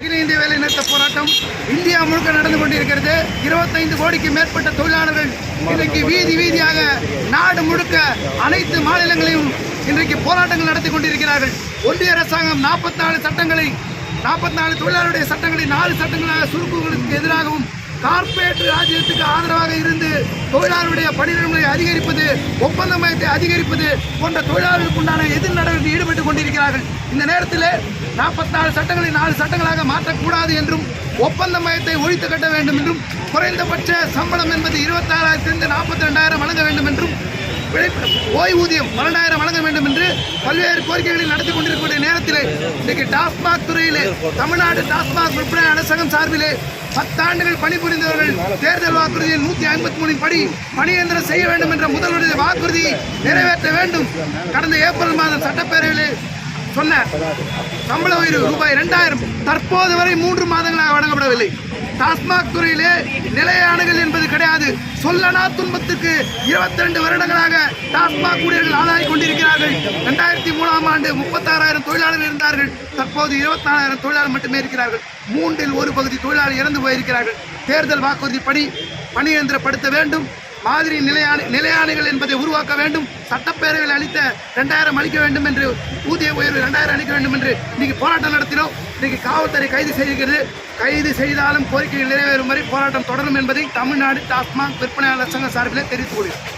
அகில இந்திய வேலைநிறுத்த போராட்டம் இந்தியா முழுக்க நடந்து கொண்டிருக்கிறது. இருபத்தைந்து கோடிக்கு மேற்பட்ட தொழிலாளர்கள் இன்றைக்கு வீதி வீதியாக நாடு முழுக்க அனைத்து மாநிலங்களையும் இன்றைக்கு போராட்டங்கள் நடத்தி கொண்டிருக்கிறார்கள். ஒன்றிய அரசாங்கம் 44 சட்டங்களை 44 தொழிலாளருடைய சட்டங்களை நாலு சட்டங்களாக சுருக்குகளுக்கு எதிராகவும் கார்ப்பரேட் ராஜ்யத்துக்கு ஆதரவாக இருந்து தொழிலாளருடைய பணியிடங்களை அதிகரிப்பது ஒப்பந்த மையத்தை அதிகரிப்பது போன்ற தொழிலாளர்களுக்கு உண்டான எதிர் நடவடிக்கை ஈடுபட்டுக் கொண்டிருக்கிறார்கள். இந்த நேரத்தில் நாற்பத்தி நாலு சட்டங்களை நாலு சட்டங்களாக மாற்றக்கூடாது என்றும் ஒப்பந்த மையத்தை ஒழித்து கட்ட வேண்டும் என்றும் குறைந்தபட்ச சம்பளம் என்பது இருபத்தாறாயிரத்திலிருந்து நாற்பத்தி ரெண்டாயிரம் வழங்க வேண்டும் என்றும் ஓய்வூதியம் பன்னெண்டாயிரம் வழங்க வேண்டும் என்று பல்வேறு கோரிக்கைகளை நடத்தி கொண்டிருக்கக்கூடிய நேரத்தில் இன்றைக்கு டாஸ்மாக் துறையிலே தமிழ்நாடு டாஸ்மாக் விற்பனை அரசாங்கம் சார்பிலே பத்தாண்டுகள் பணிபுரிந்தவர்கள் தேர்தல் வாக்குறுதியில் நூத்தி ஐம்பத்தி மூணின் படி பணியந்திரம் செய்ய வேண்டும் என்ற முதல்வருடைய வாக்குறுதியை நிறைவேற்ற வேண்டும். கடந்த ஏப்ரல் மாதம் சட்டப்பேரவையிலே சொன்ன சம்பள உயர்வு ரூபாய் இரண்டாயிரம். தற்போது வரை மூன்று மாதங்களாக வழங்கப்படவில்லை. டாஸ்மாக் துறையிலே நிலையானகள் என்பது கிடையாது. சொல்லனா துன்பத்துக்கு 22 வருடங்களாக டாஸ்மாக் ஊழியர்கள் ஆளாகி கொண்டிருக்கிறார்கள். ரெண்டாயிரத்தி மூணாம் ஆண்டு முப்பத்தாறாயிரம் தொழிலாளர்கள் இருந்தார்கள். தற்போது இருபத்தாறாயிரம் தொழிலாளர் மட்டுமே இருக்கிறார்கள். மூன்றில் ஒரு பகுதி தொழிலாளர் இறந்து போயிருக்கிறார்கள். தேர்தல் வாக்குறுதிப்படி பணியந்திரப்படுத்த வேண்டும். மாதிரி நிலையான நிலையானைகள் என்பதை உருவாக்க வேண்டும். சட்டப்பேரவையில் அளித்த ரெண்டாயிரம் அளிக்க வேண்டும் என்று ஊதிய உயர்வு ரெண்டாயிரம் அளிக்க வேண்டும் என்று இன்னைக்கு போராட்டம் நடத்தினோம். இன்னைக்கு காவல்துறை கைது செய்கிறது கைது செய்தாலும் கோரிக்கைகள் நிறைவேறும் வரை போராட்டம் தொடரும் என்பதை தமிழ்நாடு டாஸ்மாக் விற்பனையாளர் சங்க சார்பில் தெரிவித்துக் கொள்கிறேன்.